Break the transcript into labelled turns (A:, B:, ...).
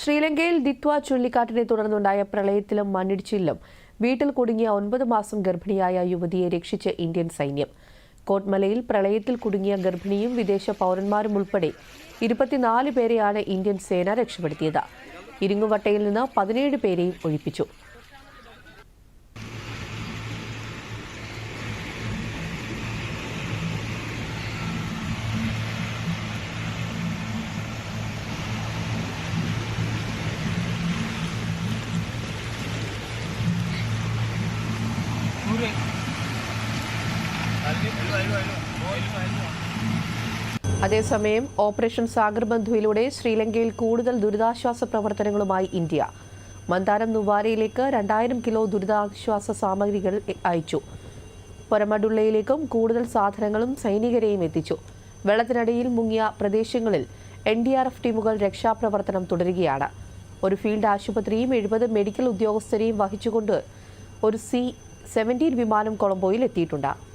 A: ശ്രീലങ്കയിൽ ദിത്വ ചുഴലിക്കാറ്റിനെ തുടർന്നുണ്ടായ പ്രളയത്തിലും മണ്ണിടിച്ചിലും വീട്ടിൽ കുടുങ്ങിയ ഒൻപത് മാസം ഗർഭിണിയായ യുവതിയെ രക്ഷിച്ച് ഇന്ത്യൻ സൈന്യം. കോട്ട്മലയിൽ പ്രളയത്തിൽ കുടുങ്ങിയ ഗർഭിണിയും വിദേശ പൗരന്മാരും ഉൾപ്പെടെ ഇരുപത്തിനാല് പേരെയാണ് ഇന്ത്യൻ സേന രക്ഷപ്പെടുത്തിയത്. ഇരുങ്ങുവട്ടയിൽ നിന്ന് പതിനേഴ് പേരെയും ഒഴിപ്പിച്ചു. അതേസമയം ഓപ്പറേഷൻ സാഗർ ബന്ധുവിലൂടെ ശ്രീലങ്കയിൽ കൂടുതൽ ദുരിതാശ്വാസ പ്രവർത്തനങ്ങളുമായി ഇന്ത്യ. മന്ദാരം നുവാരയിലേക്ക് രണ്ടായിരം കിലോ ദുരിതാശ്വാസ സാമഗ്രികൾ അയച്ചു. പൊരമഡുള്ളയിലേക്കും കൂടുതൽ സാധനങ്ങളും സൈനികരെയും എത്തിച്ചു. വെള്ളത്തിനടിയിൽ മുങ്ങിയ പ്രദേശങ്ങളിൽ എൻ ഡി ആർ എഫ് ടീമുകൾ രക്ഷാപ്രവർത്തനം തുടരുകയാണ്. ഒരു ഫീൽഡ് ആശുപത്രിയും എഴുപത് മെഡിക്കൽ ഉദ്യോഗസ്ഥരെയും വഹിച്ചുകൊണ്ട് ഒരു സി സെവന്റീൻ വിമാനം കൊളംബോയിൽ എത്തിയിട്ടുണ്ട്.